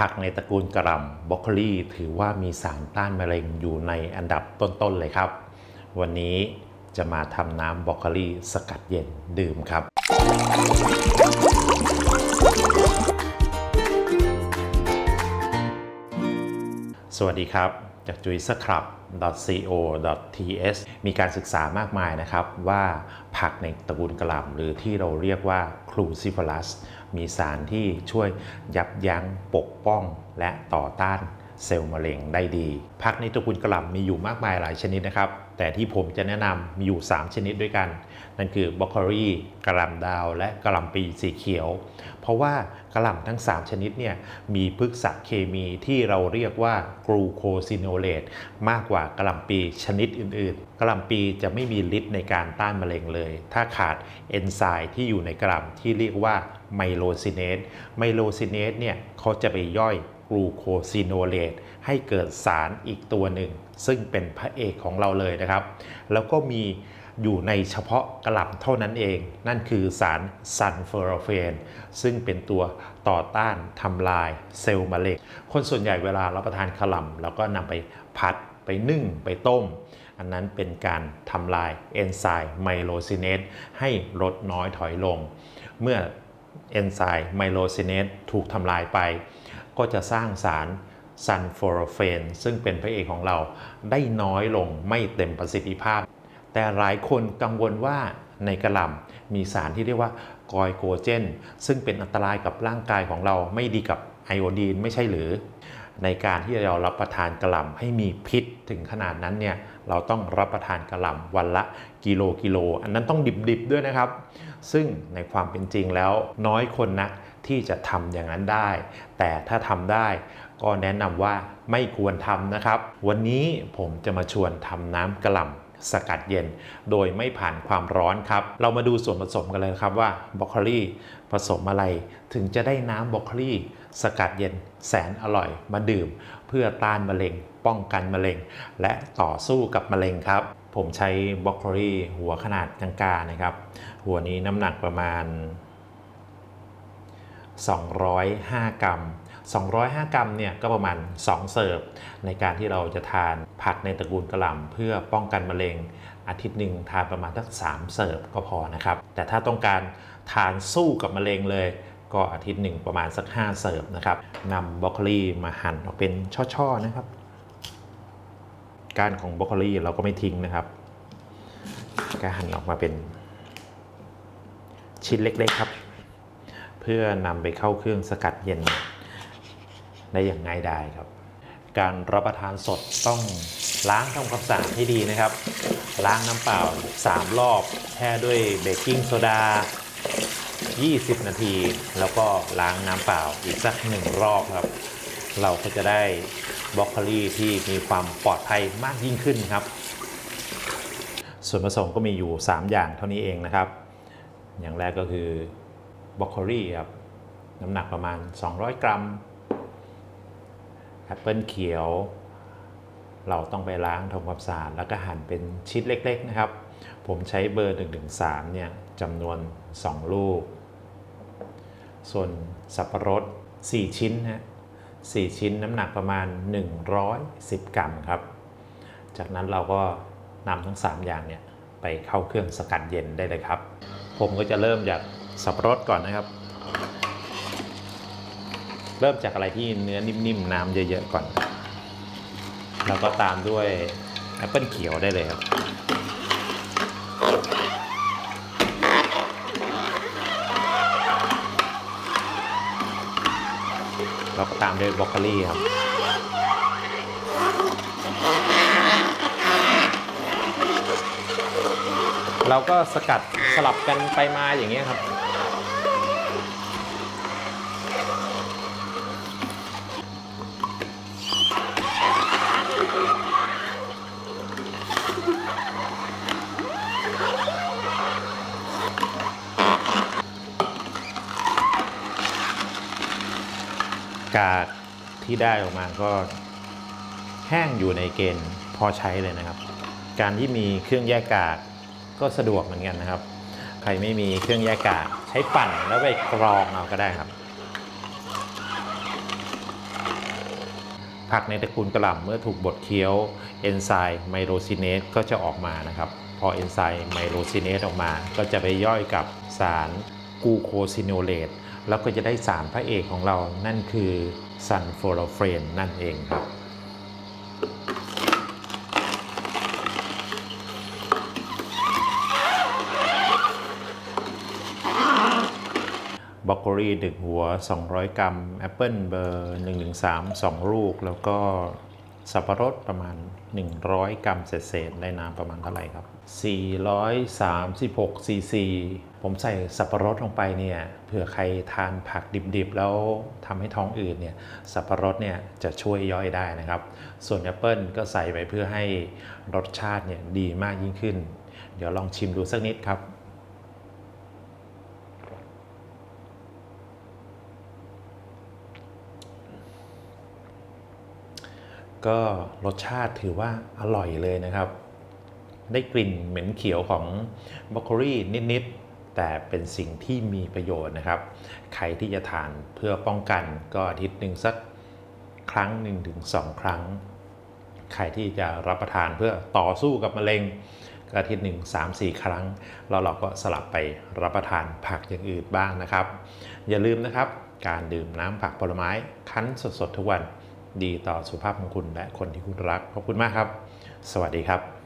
ผักในตระกูลกระหล่ำบรอกโคลีถือว่ามีสารต้านมะเร็งอยู่ในอันดับต้น ๆ เลยครับ วันนี้จะมาทำน้ำบรอกโคลีสกัดเย็นดื่มครับ สวัสดีครับ จากจุยสครับ .co.th มีการศึกษามากมายนะครับ ว่าผักในตระกูลกระหล่ำหรือที่เราเรียกว่าครูซิฟลัส มีสารที่ช่วยยับยั้งปกป้องและต่อต้านเซลล์มะเร็งได้ดี ผักในตระกูลกระหล่ำมีอยู่มากมายหลายชนิดนะครับ แต่ที่ผมจะแนะนำมีอยู่ 3 ชนิดด้วยกัน นั่นคือบรอกโคลีกระหล่ำดาว และกระหล่ำปีสีเขียว เพราะว่ากระหล่ำทั้ง 3 ชนิดเนี่ยมีพฤกษเคมีที่เราเรียกว่ากรูโคซิโนเลตมากกว่ากระหล่ำปีชนิดอื่นๆ กระหล่ำปีจะไม่มีฤทธิ์ในการต้านมะเร็งเลย ถ้าขาดเอนไซม์ที่อยู่ในกระหล่ำที่เรียกว่าไมโลซินเนสไมโลซินเนสเนี่ยเขาจะไปย่อย กรูโคซิโนเลตให้เกิดสารอีกตัวหนึ่ง ซึ่งเป็นพระเอกของเราเลยนะครับ แล้วก็มีอยู่ในเฉพาะกระหล่ำเท่านั้นเอง นั่นคือสารซันเฟอร์เฟนซึ่งเป็นตัวต่อต้านทำลายเซลล์มะเร็งคนส่วนใหญ่เวลารับประทานกระหล่ำแล้วก็นำไปพัดไปนึ่งไปต้ม อันนั้นเป็นการทำลายเอนไซม์ไมโลซินเนสให้ลดน้อยถอยลง เมื่อเอนไซม์ไมโลซินเนสถูกทำลายไป ก็จะสร้างสารซันฟอร์เฟนซึ่งเป็นพระเอกของเราได้น้อยลงไม่เต็มประสิทธิภาพ แต่หลายคนกังวลว่าในกระหล่ำมีสารที่เรียกว่ากอยโกเจน ซึ่งเป็นอันตรายกับร่างกายของเราไม่ดีกับไอโอดีนไม่ใช่หรือ ในการที่เรารับประทานกระหล่ำให้มีพิษถึงขนาดนั้นเนี่ยเราต้องรับประทานกระหล่ำวันละกิโลกิโล อันนั้นต้องดิบๆด้วยนะครับ ซึ่งในความเป็นจริงแล้วน้อยคนนัก ที่จะทำอย่างนั้นได้ แต่ถ้าทำได้ก็แนะนำว่าไม่ควรทำนะครับ วันนี้ผมจะมาชวนทำน้ำกระหล่ำสกัดเย็น โดยไม่ผ่านความร้อนครับ เรามาดูส่วนผสมกันเลยครับว่าบรอกโคลีผสมอะไร ถึงจะได้น้ำบรอกโคลีสกัดเย็นแสนอร่อยมาดื่ม เพื่อต้านมะเร็ง ป้องกันมะเร็ง และต่อสู้กับมะเร็งครับ ผมใช้บรอกโคลีหัวขนาดกลางๆนะครับ หัวนี้น้ำหนักประมาณ 205 กรัม 205 กรัมเนี่ยก็ประมาณ 2 เสิร์ฟในการที่เราจะทานผักในตระกูลกระหล่ำเพื่อป้องกันมะเร็งอาทิตย์หนึ่งทานประมาณสัก3เสิร์ฟก็พอนะครับ แต่ถ้าต้องการทานสู้กับมะเร็งเลยก็อาทิตย์หนึ่งประมาณสัก 5 เสิร์ฟนะครับนำบรอกโคลีมาหั่นออกเป็นช่อๆนะครับก้านของบรอกโคลีเราก็ไม่ทิ้งนะครับก็หั่นออกมาเป็นชิ้นเล็กๆครับ เพื่อนำไปเข้าเครื่องสกัดเย็นได้อย่างง่ายดายครับ การรับประทานสดต้องล้างทำความสะอาดให้ดีนะครับ ล้างน้ำเปล่า 3 รอบแช่ด้วยเบกกิ้งโซดา 20 นาที แล้วก็ล้างน้ำเปล่าอีกสักหนึ่งรอบครับ เราก็จะได้บรอกโคลีที่มีความปลอดภัยมากยิ่งขึ้นครับ ส่วนผสมก็มีอยู่ 3 อย่างเท่านี้เองนะครับ อย่างแรกก็คือ บรอกโคลีครับ น้ำหนักประมาณ 200 กรัมแอปเปิลเขียว เราต้องไปล้างทำความสะอาดแล้วก็หั่นเป็นชิ้นเล็ก ๆ นะครับ ผมใช้เบอร์1-3เนี่ยจำนวน 2 ลูก ส่วนสับปะรด 4 ชิ้นฮะ4ชิ้นน้ำหนักประมาณ 110 กรัมครับ จากนั้นเราก็นำทั้ง 3 อย่างเนี่ยไปเข้าเครื่องสกัดเย็นได้เลยครับ ผมก็จะเริ่มจาก สับปะรดก่อนนะครับ เริ่มจากอะไรที่เนื้อนิ่มๆ น้ำเยอะๆก่อน แล้วก็ตามด้วยแอปเปิลเขียวได้เลยครับแล้วก็ตามด้วยบรอกโคลีครับเราก็สกัดสลับกันไปมาอย่างเงี้ยครับ กากที่ได้ออกมาก็แห้งอยู่ในเกณฑ์พอใช้เลยนะครับ การที่มีเครื่องแยกกากก็สะดวกเหมือนกันนะครับ ใครไม่มีเครื่องแยกกากใช้ปั่นแล้วไปกรองเอาก็ได้ครับ ผักในตระกูลกระหล่ำเมื่อถูกบดเคี้ยวเอนไซม์ไมโรซินเนสก็จะออกมานะครับ พอเอนไซม์ไมโรซินเนสออกมา ก็จะไปย่อยกับสารกูโคซิโนเลต แล้วก็จะได้สารพระเอกของเรานั่นคือซันโฟลเฟรนนั่นเองครับ บรอกโคลีหนึ่งหัว 200 กรัม แอปเปิลเบอร์ 113 2 ลูก แล้วก็สับปะรดประมาณ 100 กรัมเศษๆได้น้ำประมาณเท่าไหร่ครับ 436ซีซี ผมใส่สับปะรดลงไปเนี่ยเผื่อใครทานผักดิบๆ แล้วทำให้ท้องอืดเนี่ยสับปะรดเนี่ยจะช่วยย่อยได้นะครับ ส่วนแอปเปิลก็ใส่ไปเพื่อให้รสชาติเนี่ยดีมากยิ่งขึ้น เดี๋ยวลองชิมดูสักนิดครับ ก็รสชาติถือว่าอร่อยเลยนะครับ ได้กลิ่นเหม็นเขียวของบรอกโคลีนิดๆ แต่เป็นสิ่งที่มีประโยชน์นะครับ ใครที่จะทานเพื่อป้องกันก็อาทิตย์หนึ่งสักครั้งหนึ่งถึงสองครั้ง ใครที่จะรับประทานเพื่อต่อสู้กับมะเร็งก็อาทิตย์หนึ่งสามสี่ครั้งแล้วเราก็สลับไปรับประทานผักอย่างอื่นบ้างนะครับ อย่าลืมนะครับการดื่มน้ำผักผลไม้คั้นสดๆทุกวันดีต่อสุขภาพของคุณและคนที่คุณรักขอบคุณมากครับ สวัสดีครับ